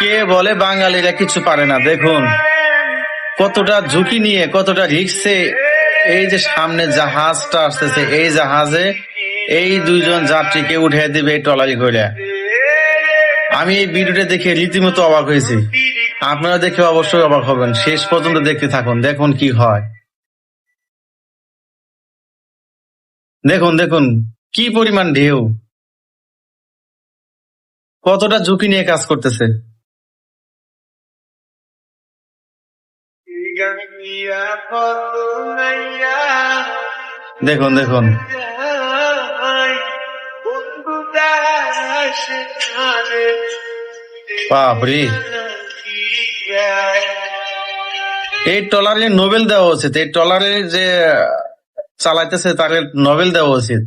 কে বলে বাঙালিরা কিছু পারে না? দেখুন, কতটা ঝুঁকি নিয়ে, কতটা রিক্সে এই যে সামনে জাহাজটা আসতেছে, এই জাহাজে এই দুইজন যাত্রীকে উঠে দিবে এই ট্রলারি করে। আমি এই ভিডিওটা দেখে রীতিমতো অবাক হয়েছি। আপনারা দেখে অবশ্যই অবাক হবেন। শেষ পর্যন্ত দেখতে থাকুন, দেখুন কি হয়। দেখুন দেখুন, কি পরিমাণ ঢেউ। কতটা ঝুঁকি নিয়ে কাজ করতেছে? দেখুন দেখুন। এই ট্রলারে নোবেল দেওয়া উচিত। এই ট্রলারে যে চালাইতেছে, তার নোবেল দেওয়া উচিত।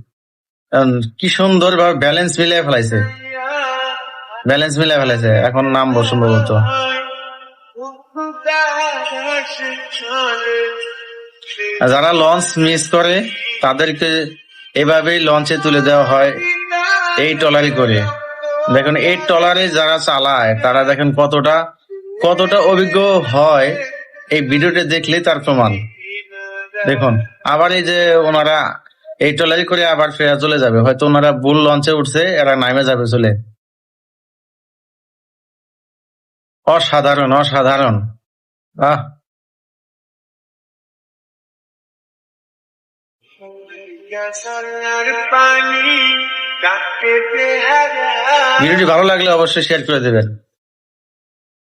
কি সুন্দর ভাবে ব্যালেন্স মিলিয়ে ফেলাইছে। ব্যালেন্স মিলে ফেলেছে, এখন নামবো সম্ভবত যারা লঞ্চ মিস করে, তাদেরকে এভাবেই লঞ্চে তুলে দেওয়া হয় এই ট্রলারি করে। দেখুন এই ট্রলারে যারা চালায়, তারা দেখেন কতটা কতটা অভিজ্ঞ হয় এই ভিডিওটা দেখলে তার প্রমাণ। দেখুন, আবার এই যে ওনারা এই ট্রলারি করে আবার ফেরা চলে যাবে। হয়তো ওনারা বুল লঞ্চে উঠছে, এরা নামে যাবে চলে। অসাধারণ অসাধারণ। আহ ভিডিওটি ভালো লাগলে অবশ্যই শেয়ার করে দেবেন।